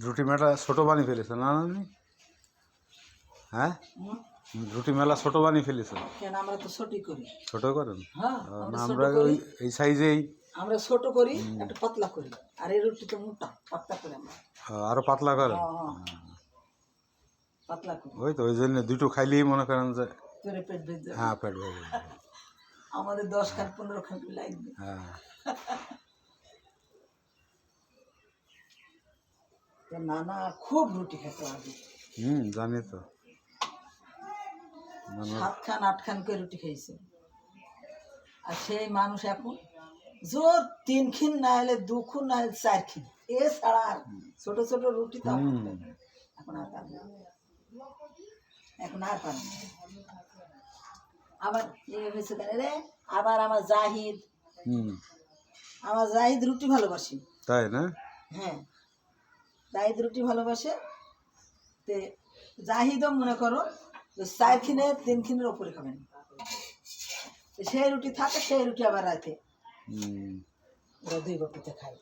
রুটি মেলা ছোট বানিয়ে ফেলেছে না হ্যাঁ? রুটি মেলা ছোট বানিয়ে ফেলেছে? আমরা তো ছোটই করি। ছোট করেন হ্যাঁ, আমরা ওই এই সাইজেই। আমরা ছোট করি একটা পাতলা করি। আর এই রুটি তো মোটা পাতলা করে আমরা। আরও পাতলা করেন হ্যাঁ, হ্যাঁ। পাতলা করি। ওই তো ওই জন্য দুটো খাইলেই মনে করেন যে হ্যাঁ পেট ভরে আমাদের দশ খান পনেরো খান লাগবে হ্যাঁ। নানা খুব রুটি খেতে হবে হুম জানি তো। মানে সাত খান আট খান করে রুটি খেয়েছে আর সেই মানুষ এখন জোর তিন খিন না হলে দু খুন না হলে চার খিন এছাড়া আর ছোট ছোট রুটি তো এখন আর পারবে এখন আর পারবে। আবার রে আবার আমার জাহিদ। আমার জাহিদ রুটি ভালোবাসি। তাই না? হ্যাঁ। জাহিদ রুটি ভালোবাসে। তে জাহিদও মনে করো যে চার খিনে তিন খিনের ওপরে খাবেন সেই রুটি থাকে সেই রুটি আবার রাতে দুই বাপিতে খায়।